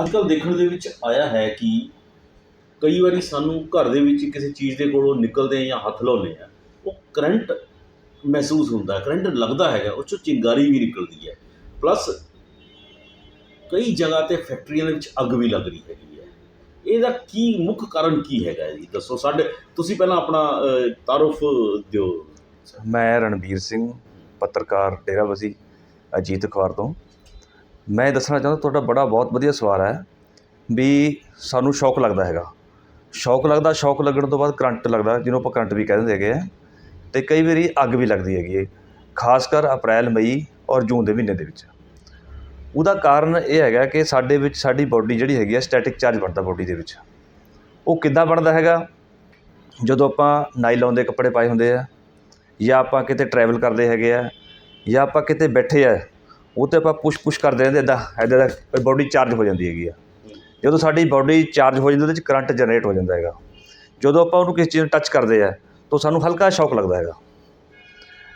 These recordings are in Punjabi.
ਅੱਜ ਕੱਲ੍ਹ ਦੇਖਣ ਦੇ ਵਿੱਚ ਆਇਆ ਹੈ ਕਿ ਕਈ ਵਾਰੀ ਸਾਨੂੰ ਘਰ ਦੇ ਵਿੱਚ ਕਿਸੇ ਚੀਜ਼ ਦੇ ਕੋਲੋਂ ਨਿਕਲਦੇ ਆ ਜਾਂ ਹੱਥ ਲਾਉਂਦੇ ਆ ਉਹ ਕਰੰਟ ਮਹਿਸੂਸ ਹੁੰਦਾ, ਕਰੰਟ ਲੱਗਦਾ ਹੈਗਾ, ਉਹ 'ਚੋਂ ਚਿੰਗਾਰੀ ਵੀ ਨਿਕਲਦੀ ਹੈ। ਪਲੱਸ ਕਈ ਜਗ੍ਹਾ ਤੇ ਫੈਕਟਰੀਆਂ ਦੇ ਵਿੱਚ ਅੱਗ ਵੀ ਲੱਗ ਰਹੀ ਹੈਗੀ ਹੈ। ਇਹਦਾ ਕੀ ਮੁੱਖ ਕਾਰਨ ਕੀ ਹੈਗਾ ਜੀ? ਦੱਸੋ, ਸਾਡੇ ਤੁਸੀਂ ਪਹਿਲਾਂ ਆਪਣਾ ਤਾਰਫ ਦਿਓ। ਮੈਂ ਰਣਬੀਰ ਸਿੰਘ, ਪੱਤਰਕਾਰ, ਡੇਰਾਬੱਸੀ, ਅਜੀਤ ਅਖਬਾਰ ਤੋਂ। ਮੈਂ ਇਹ ਦੱਸਣਾ ਚਾਹੁੰਦਾ, ਤੁਹਾਡਾ ਬੜਾ ਬਹੁਤ ਵਧੀਆ ਸਵਾਲ ਹੈ ਵੀ ਸਾਨੂੰ ਸ਼ੌਕ ਲੱਗਦਾ ਹੈਗਾ। ਸ਼ੌਕ ਲੱਗਦਾ, ਸ਼ੌਕ ਲੱਗਣ ਤੋਂ ਬਾਅਦ ਕਰੰਟ ਲੱਗਦਾ, ਜਿਹਨੂੰ ਆਪਾਂ ਕਰੰਟ ਵੀ ਕਹਿ ਦਿੰਦੇ ਹੈਗੇ ਆ। ਅਤੇ ਕਈ ਵਾਰੀ ਅੱਗ ਵੀ ਲੱਗਦੀ ਹੈਗੀ ਹੈ ਖਾਸ ਕਰ ਅਪ੍ਰੈਲ, ਮਈ ਔਰ ਜੂਨ ਦੇ ਮਹੀਨੇ ਦੇ ਵਿੱਚ। ਉਹਦਾ ਕਾਰਨ ਇਹ ਹੈਗਾ ਕਿ ਸਾਡੇ ਵਿੱਚ, ਸਾਡੀ ਬਾਡੀ ਜਿਹੜੀ ਹੈਗੀ ਹੈ ਸਟੈਟਿਕ ਚਾਰਜ ਬਣਦਾ ਬਾਡੀ ਦੇ ਵਿੱਚ। ਉਹ ਕਿੱਦਾਂ ਬਣਦਾ ਹੈਗਾ? ਜਦੋਂ ਆਪਾਂ ਨਾਈਲੌਨ ਦੇ ਕੱਪੜੇ ਪਾਏ ਹੁੰਦੇ ਆ, ਜਾਂ ਆਪਾਂ ਕਿਤੇ ਟਰੈਵਲ ਕਰਦੇ ਹੈਗੇ ਆ, ਜਾਂ ਆਪਾਂ ਕਿਤੇ ਬੈਠੇ ਆ ਉਹ ਤੇ ਆਪਾਂ ਪੁਸ਼ ਪੁਸ਼ ਕਰਦੇ ਰਹਿੰਦੇ ਇਦਾਂ ਇੱਦਾਂ ਦਾ ਬਾਡੀ ਚਾਰਜ ਹੋ ਜਾਂਦੀ ਹੈਗੀ ਆ। ਜਦੋਂ ਸਾਡੀ ਬਾਡੀ ਚਾਰਜ ਹੋ ਜਾਂਦੀ, ਉਹਦੇ 'ਚ ਕਰੰਟ ਜਨਰੇਟ ਹੋ ਜਾਂਦਾ ਹੈਗਾ। ਜਦੋਂ ਆਪਾਂ ਉਹਨੂੰ ਕਿਸੇ ਚੀਜ਼ ਨੂੰ ਟੱਚ ਕਰਦੇ ਆ, ਤਾਂ ਸਾਨੂੰ ਹਲਕਾ ਸ਼ੌਕ ਲੱਗਦਾ ਹੈਗਾ।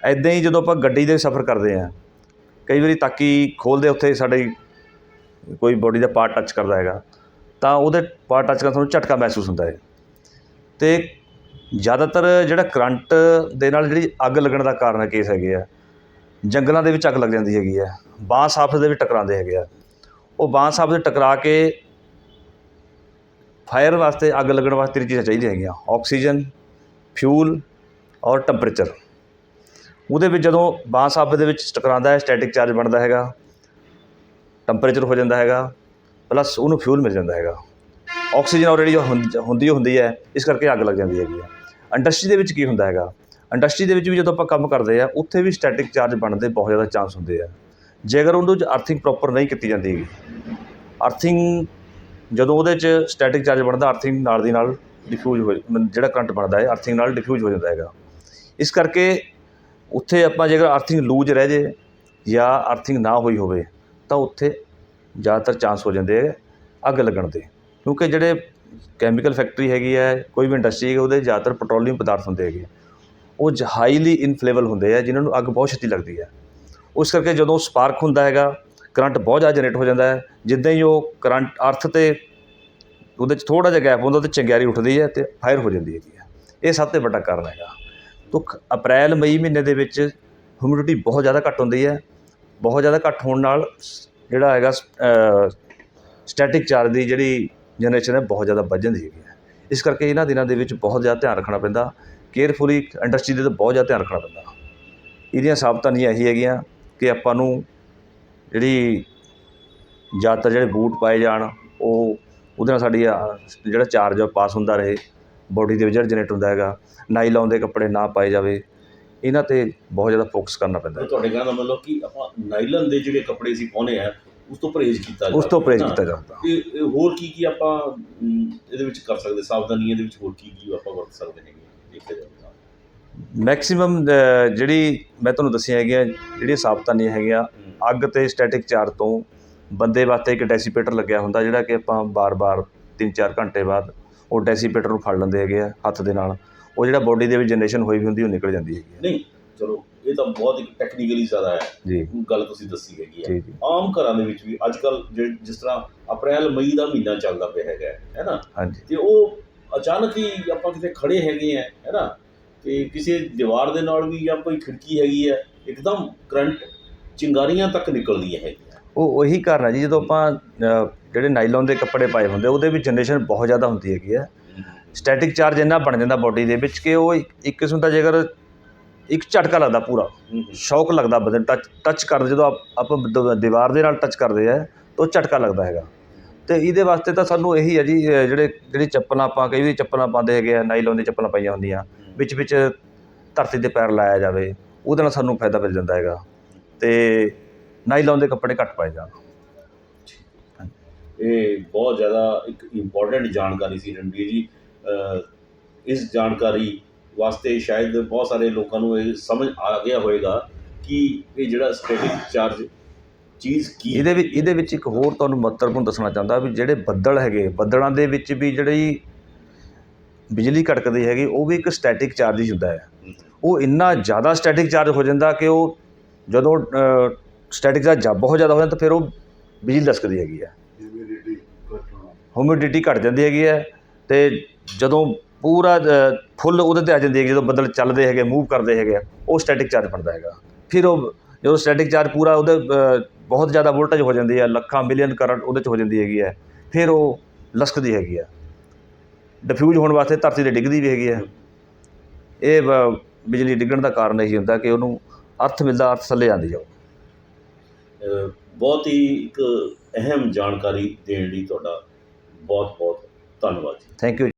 ਐਦਾਂ ਹੀ ਜਦੋਂ ਆਪਾਂ ਗੱਡੀ ਦੇ ਸਫ਼ਰ ਕਰਦੇ ਆ, ਕਈ ਵਾਰੀ ਤਾਕੀ ਖੋਲਦੇ ਉੱਥੇ ਸਾਡੇ ਕੋਈ ਬਾਡੀ ਦਾ ਪਾਰਟ ਟੱਚ ਕਰਦਾ ਹੈਗਾ, ਤਾਂ ਉਹਦੇ ਪਾਰਟ ਟੱਚ ਕਰਨ ਸਾਨੂੰ ਝਟਕਾ ਮਹਿਸੂਸ ਹੁੰਦਾ ਹੈ। ਤੇ ਜ਼ਿਆਦਾਤਰ ਜਿਹੜਾ ਕਰੰਟ ਦੇ ਨਾਲ ਜਿਹੜੀ ਅੱਗ ਲੱਗਣ ਦਾ ਕਾਰਨ ਹੈ ਕੇਸ ਹੈਗੇ ਆ ਜੰਗਲਾਂ ਦੇ ਵਿੱਚ ਅੱਗ ਲੱਗ ਜਾਂਦੀ ਹੈਗੀ ਹੈ। ਬਾਂਸ ਆਪਸ ਦੇ ਵਿੱਚ ਟਕਰਾਉਂਦੇ ਹੈਗੇ ਆ। ਉਹ ਬਾਂਸ ਆਪਸ ਦੇ ਟਕਰਾ ਕੇ ਫਾਇਰ ਵਾਸਤੇ ਅੱਗ ਲੱਗਣ ਵਾਸਤੇ ਤਿੰਨ ਚੀਜ਼ਾਂ ਚਾਹੀਦੀਆਂ ਹੈਗੀਆਂ। ਆਕਸੀਜਨ, ਫਿਊਲ ਔਰ ਟੈਂਪਰੇਚਰ। ਉਹਦੇ ਵਿੱਚ ਜਦੋਂ ਬਾਂਸ ਆਪਸ ਦੇ ਵਿੱਚ ਟਕਰਾਉਂਦਾ ਹੈ, ਸਟੈਟਿਕ ਚਾਰਜ ਬਣਦਾ ਹੈਗਾ। ਟੈਂਪਰੇਚਰ ਹੋ ਜਾਂਦਾ ਹੈਗਾ। ਪਲੱਸ ਉਹਨੂੰ ਫਿਊਲ ਮਿਲ ਜਾਂਦਾ ਹੈਗਾ। ਆਕਸੀਜਨ ਆਲਰੇਡੀ ਹੁੰਦੀ ਹੁੰਦੀ ਹੈ, ਇਸ ਕਰਕੇ ਅੱਗ ਲੱਗ ਜਾਂਦੀ ਹੈਗੀ ਹੈ। ਇੰਡਸਟਰੀ ਦੇ ਵਿੱਚ ਕੀ ਹੁੰਦਾ ਹੈਗਾ? ਇੰਡਸਟਰੀ ਦੇ ਵਿੱਚ ਵੀ ਜਦੋਂ ਆਪਾਂ ਕੰਮ ਕਰਦੇ ਆ, ਉੱਥੇ ਵੀ ਸਟੈਟਿਕ ਚਾਰਜ ਬਣਨ ਦੇ ਬਹੁਤ ਜ਼ਿਆਦਾ ਚਾਂਸ ਹੁੰਦੇ ਆ। ਜੇਕਰ ਅਗਰ ਉਹਦੇ 'ਚ ਅਰਥਿੰਗ ਪ੍ਰੋਪਰ ਨਹੀਂ ਕੀਤੀ ਜਾਂਦੀ ਹੈਗੀ ਅਰਥਿੰਗ ਜਦੋਂ ਉਹਦੇ 'ਚ ਸਟੈਟਿਕ ਚਾਰਜ ਬਣਦਾ ਅਰਥਿੰਗ ਨਾਲ ਦੀ ਨਾਲ ਡਿਫਿਊਜ਼ ਹੋ ਮ- ਜਿਹੜਾ ਕਰੰਟ ਬਣਦਾ ਹੈ ਅਰਥਿੰਗ ਨਾਲ ਡਿਫਿਊਜ਼ ਹੋ ਜਾਂਦਾ ਹੈਗਾ। ਇਸ ਕਰਕੇ ਉੱਥੇ ਆਪਾਂ ਜੇਕਰ ਅਰਥਿੰਗ ਲੂਜ ਰਹਿ ਜੇ ਜਾਂ ਅਰਥਿੰਗ ਨਾ ਹੋਈ ਹੋਵੇ, ਤਾਂ ਉੱਥੇ ਜ਼ਿਆਦਾਤਰ ਚਾਂਸ ਹੋ ਜਾਂਦੇ ਹੈ ਅੱਗ ਲੱਗਣ ਦੇ। ਕਿਉਂਕਿ ਜਿਹੜੇ ਕੈਮੀਕਲ ਫੈਕਟਰੀ ਹੈਗੀ ਹੈ, ਕੋਈ ਵੀ ਇੰਡਸਟਰੀ ਹੈ ਉਹਦੇ ਜ਼ਿਆਦਾਤਰ ਪੈਟਰੋਲੀਅਮ ਪਦਾਰਥ ਹੁੰਦੇ ਹੈਗੇ। ਉਹ ਹਾਈਲੀ ਇਨਫਲੇਬਲ ਹੁੰਦੇ ਆ, ਜਿਨ੍ਹਾਂ ਨੂੰ ਅੱਗ ਬਹੁਤ ਛੇਤੀ ਲੱਗਦੀ ਹੈ ਉਸ ਕਰਕੇ ਜਦੋਂ ਸਪਾਰਕ ਹੁੰਦਾ ਹੈਗਾ ਕਰੰਟ ਬਹੁਤ ਜ਼ਿਆਦਾ ਜਨਰੇਟ ਹੋ ਜਾਂਦਾ ਹੈ। ਜਿੱਦਾਂ ਹੀ ਉਹ ਕਰੰਟ ਅਰਥ ਤੇ ਉਹਦੇ 'ਚ ਥੋੜਾ ਜਿਹਾ ਗੈਪ ਹੁੰਦਾ ਤੇ ਚੰਗਿਆਰੀ ਉੱਠਦੀ ਹੈ ਤੇ ਫਾਇਰ ਹੋ ਜਾਂਦੀ ਹੈਗੀ ਹੈ ਇਹ ਸਭ ਤੋਂ ਵੱਡਾ ਕਾਰਨ ਹੈਗਾ। ਤੋ ਅਪ੍ਰੈਲ, ਮਈ ਮਹੀਨੇ ਦੇ ਵਿੱਚ ਹਿਊਮਿਡਿਟੀ ਬਹੁਤ ਜ਼ਿਆਦਾ ਘੱਟ ਹੁੰਦੀ ਹੈ। ਬਹੁਤ ਜ਼ਿਆਦਾ ਘੱਟ ਹੋਣ ਨਾਲ ਸ- ਜਿਹੜਾ ਹੈਗਾ ਸਟੈਟਿਕ ਚਾਰਜ ਦੀ ਜਿਹੜੀ ਜਨਰੇਸ਼ਨ ਹੈ, ਬਹੁਤ ਜ਼ਿਆਦਾ ਵੱਧ ਜਾਂਦੀ ਹੈਗੀ ਹੈ। ਇਸ ਕਰਕੇ ਇਹਨਾਂ ਦਿਨਾਂ ਦੇ ਵਿੱਚ ਬਹੁਤ ਜ਼ਿਆਦਾ ਧਿਆਨ ਰੱਖਣਾ ਪੈਂਦਾ। ਕੇਅਰਫੁਲੀ ਇੰਡਸਟਰੀ ਦੇ ਤਾਂ ਬਹੁਤ ਜ਼ਿਆਦਾ ਧਿਆਨ ਰੱਖਣਾ ਪੈਂਦਾ। ਇਹਦੀਆਂ ਸਾਵਧਾਨੀਆਂ ਇਹੀ ਹੈਗੀਆਂ ਕਿ ਆਪਾਂ ਨੂੰ ਜਿਹੜੀ ਜ਼ਿਆਦਾਤਰ ਜਿਹੜੇ ਬੂਟ ਪਾਏ ਜਾਣ ਉਹ ਉਹਦੇ ਨਾਲ ਸਾਡੀ ਜਿਹੜਾ ਚਾਰਜ ਆ ਪਾਸ ਹੁੰਦਾ ਰਹੇ। ਬੋਡੀ ਦੇ ਵਿੱਚ ਜਿਹੜਾ ਜਨਰੇਟ ਹੁੰਦਾ ਹੈਗਾ ਨਾਈਲੌਨ ਦੇ ਕੱਪੜੇ ਨਾ ਪਾਏ ਜਾਵੇ ਇਹਨਾਂ ਤੇ ਬਹੁਤ ਜ਼ਿਆਦਾ ਫੋਕਸ ਕਰਨਾ ਪੈਂਦਾ ਹੈ। ਤੁਹਾਡੇ ਕਹਿਣ ਦਾ ਮਤਲਬ ਕਿ ਆਪਾਂ ਨਾਈਲਨ ਦੇ ਜਿਹੜੇ ਕੱਪੜੇ ਸੀ ਪਾਉਨੇ ਆ ਉਸ ਤੋਂ ਪਰਹੇਜ਼ ਕੀਤਾ ਉਸ ਤੋਂ ਪਰਹੇਜ਼ ਨਾ। ਕੀਤਾ ਜਾਂਦਾ। ਤੇ ਇਹ ਹੋਰ ਕੀ ਕੀ ਆਪਾਂ ਇਹਦੇ ਵਿੱਚ ਕਰ ਸਕਦੇ ਸਾਵਧਾਨੀਆਂ ਦੇ ਵਿੱਚ ਹੋਰ ਕੀ ਕੀ ਆਪਾਂ ਵਰਤ ਸਕਦੇ ਹੈਗੇ ਦੇਖਿਆ ਜਾਵੇ ਤਾਂ ਮੈਕਸਿਮਮ ਜਿਹੜੀ ਮੈਂ ਤੁਹਾਨੂੰ ਦੱਸੀਆਂ ਹੈਗੀਆਂ ਜਿਹੜੀਆਂ ਸਾਵਧਾਨੀਆਂ ਹੈਗੀਆਂ ਅੱਗ ਤੇ ਸਟੈਟਿਕ ਚਾਰਜ ਤੋਂ ਬੰਦੇ ਵਾਸਤੇ ਇੱਕ ਡੈਸੀਪੇਟਰ ਲੱਗਿਆ ਹੁੰਦਾ ਜਿਹੜਾ ਕਿ ਆਪਾਂ ਬਾਰ-ਬਾਰ 3-4 ਘੰਟੇ ਬਾਅਦ ਉਹ ਡੈਸੀਪੇਟਰ ਨੂੰ ਫੜ ਲੈਂਦੇ ਹੈਗੇ ਆ ਹੱਥ ਦੇ ਨਾਲ। ਉਹ ਜਿਹੜਾ ਬੋਡੀ ਦੇ ਵਿੱਚ ਜਨਰੇਸ਼ਨ ਹੋਈ ਵੀ ਹੁੰਦੀ ਉਹ ਨਿਕਲ ਜਾਂਦੀ ਹੈਗੀ ਨਹੀਂ ਚਲੋ ਇਹ ਤਾਂ ਬਹੁਤ ਇੱਕ ਟੈਕਨੀਕਲੀ ਜ਼ਿਆਦਾ ਹੈ। ਜੀ। ਗੱਲ ਤੁਸੀਂ ਦੱਸੀ ਹੈਗੀ ਹੈ ਆਮ ਘਰਾਂ ਦੇ ਵਿੱਚ ਵੀ ਅੱਜ ਕੱਲ ਜਿਸ ਤਰ੍ਹਾਂ ਅਪ੍ਰੈਲ ਮਈ ਦਾ ਮਹੀਨਾ ਚੱਲਦਾ ਪਿਆ ਹੈਗਾ ਹੈ, ਹੈ ਨਾ? ਹਾਂਜੀ। ਤੇ ਉਹ ਅਚਾਨਕ ਹੀ ਆਪਾਂ ਕਿਤੇ ਖੜੇ ਹੈਗੇ ਆ ਹੈ ਨਾ? ਤੇ ਕਿਸੇ ਦੀਵਾਰ ਦੇ ਨਾਲ ਵੀ ਜਾਂ ਕੋਈ ਖਿੜਕੀ ਹੈਗੀ ਹੈ ਇੱਕਦਮ ਕਰੰਟ ਚਿੰਗਾਰੀਆਂ ਤੱਕ ਨਿਕਲਦੀਆਂ ਹੈਗੀਆਂ। ਉਹ ਉਹੀ ਕਾਰਨ ਹੈ ਜੀ ਜਦੋਂ ਆਪਾਂ ਜਿਹੜੇ ਨਾਈਲੌਨ ਦੇ ਕੱਪੜੇ ਪਾਏ ਹੁੰਦੇ ਉਹਦੇ ਵਿੱਚ ਜਨਰੇਸ਼ਨ ਬਹੁਤ ਜ਼ਿਆਦਾ ਹੁੰਦੀ ਹੈਗੀ ਹੈ ਸਟੈਟਿਕ ਚਾਰਜ ਇੰਨਾ ਬਣ ਜਾਂਦਾ ਬਾਡੀ ਦੇ ਵਿੱਚ ਕਿ ਉਹ ਇੱਕ ਕਿਸਮ ਦਾ ਜੇਕਰ ਇੱਕ ਝਟਕਾ ਲੱਗਦਾ ਪੂਰਾ ਹੂੰ, ਹੂੰ। ਸ਼ੌਕ ਲੱਗਦਾ ਬੰਦੇ ਨੂੰ ਟੱਚ ਟੱਚ ਕਰਦੇ ਜਦੋਂ ਆਪ- ਦੀਵਾਰ ਦੇ ਨਾਲ ਟੱਚ ਕਰਦੇ ਆ ਤਾਂ ਉਹ ਝਟਕਾ ਲੱਗਦਾ ਹੈਗਾ। ਅਤੇ ਇਹਦੇ ਵਾਸਤੇ ਤਾਂ ਸਾਨੂੰ ਇਹੀ ਹੈ ਜੀ ਜਿਹੜੇ, ਜਿਹੜੀ ਚੱਪਲਾਂ ਆਪਾਂ ਕਈ ਵਾਰੀ ਚੱਪਲਾਂ ਪਾਉਂਦੇ ਹੈਗੇ ਆ, ਨਾਈਲੋਨ ਦੀ ਚੱਪਲਾਂ ਪਾਈਆਂ ਹੁੰਦੀਆਂ, ਵਿੱਚ ਵਿੱਚ ਧਰਤੀ ਤੇ ਪੈਰ ਲਾਇਆ ਜਾਵੇ, ਉਹਦੇ ਨਾਲ ਸਾਨੂੰ ਫਾਇਦਾ ਮਿਲ ਜਾਂਦਾ ਹੈਗਾ। ਅਤੇ ਨਾਈਲੋਨ ਦੇ ਕੱਪੜੇ ਘੱਟ ਪਾਏ ਜਾਣ। ਇਹ ਬਹੁਤ ਜ਼ਿਆਦਾ ਇੱਕ ਇੰਪੋਰਟੈਂਟ ਜਾਣਕਾਰੀ ਸੀ ਰਣਵੀਰ ਜੀ। ਇਸ ਜਾਣਕਾਰੀ ਵਾਸਤੇ ਸ਼ਾਇਦ ਬਹੁਤ ਸਾਰੇ ਲੋਕਾਂ ਨੂੰ ਇਹ ਸਮਝ ਆ ਗਿਆ ਹੋਵੇਗਾ ਕਿ ਇਹ ਜਿਹੜਾ ਸਟੈਟਿਕ ਚਾਰਜ ਚੀਜ਼ ਕੀ ਇਹਦੇ ਵਿੱਚ ਇਹਦੇ ਵਿੱਚ ਇੱਕ ਹੋਰ ਤੁਹਾਨੂੰ ਮਹੱਤਵਪੂਰਨ ਦੱਸਣਾ ਚਾਹੁੰਦਾ ਵੀ ਜਿਹੜੇ ਬੱਦਲ ਹੈਗੇ ਬੱਦਲਾਂ ਦੇ ਵਿੱਚ ਵੀ ਜਿਹੜੀ ਬਿਜਲੀ ਕੜਕਦੀ ਹੈਗੀ ਉਹ ਵੀ ਇੱਕ ਸਟੈਟਿਕ ਚਾਰਜ ਹੀ ਹੁੰਦਾ ਹੈ। ਉਹ ਇੰਨਾ ਜ਼ਿਆਦਾ ਸਟੈਟਿਕ ਚਾਰਜ ਹੋ ਜਾਂਦਾ ਕਿ ਉਹ ਜਦੋਂ ਸਟੈਟਿਕ ਚਾਰਜ ਬਹੁਤ ਜ਼ਿਆਦਾ ਹੋ ਜਾਂਦਾ ਤਾਂ ਫਿਰ ਉਹ ਬਿਜਲੀ ਦਸਕਦੀ ਹੈਗੀ ਹੈ। ਹਿਊਮਿਡਿਟੀ ਘਟ ਜਾਂਦੀ ਹੈਗੀ ਹੈ ਤੇ ਜਦੋਂ ਪੂਰਾ ਫੁੱਲ ਉਹਦੇ ਤੇ ਆ ਜਾਂਦੀ ਹੈ ਜਦੋਂ ਬੱਦਲ ਚੱਲਦੇ ਹੈਗੇ ਮੂਵ ਕਰਦੇ ਹੈਗੇ ਆ, ਉਹ ਸਟੈਟਿਕ ਚਾਰਜ ਬਣਦਾ ਹੈਗਾ। ਫਿਰ ਉਹ ਜਦੋਂ ਸਟੈਟਿਕ ਚਾਰਜ ਪੂਰਾ ਉਹਦੇ ਬਹੁਤ ਜ਼ਿਆਦਾ ਵੋਲਟੇਜ ਹੋ ਜਾਂਦੀ ਹੈ ਲੱਖਾਂ ਮਿਲੀਅਨ ਕਰੰਟ ਉਹਦੇ 'ਚ ਹੋ ਜਾਂਦੀ ਹੈਗੀ ਹੈ। ਫਿਰ ਉਹ ਲਸਕਦੀ ਹੈਗੀ ਹੈ ਡਿਫਿਊਜ਼ ਹੋਣ ਵਾਸਤੇ ਧਰਤੀ ਤੇ ਡਿੱਗਦੀ ਵੀ ਹੈਗੀ ਹੈ ਇਹ ਬਿਜਲੀ ਡਿੱਗਣ ਦਾ ਕਾਰਨ ਇਹੀ ਹੁੰਦਾ ਕਿ ਉਹਨੂੰ ਅਰਥ ਮਿਲਦਾ ਅਰਥ ਥੱਲੇ ਆਉਂਦੀ ਜਾਓ ਬਹੁਤ ਹੀ ਇੱਕ ਅਹਿਮ ਜਾਣਕਾਰੀ ਦੇਣ ਲਈ ਤੁਹਾਡਾ ਬਹੁਤ ਬਹੁਤ ਧੰਨਵਾਦ ਜੀ। Thank you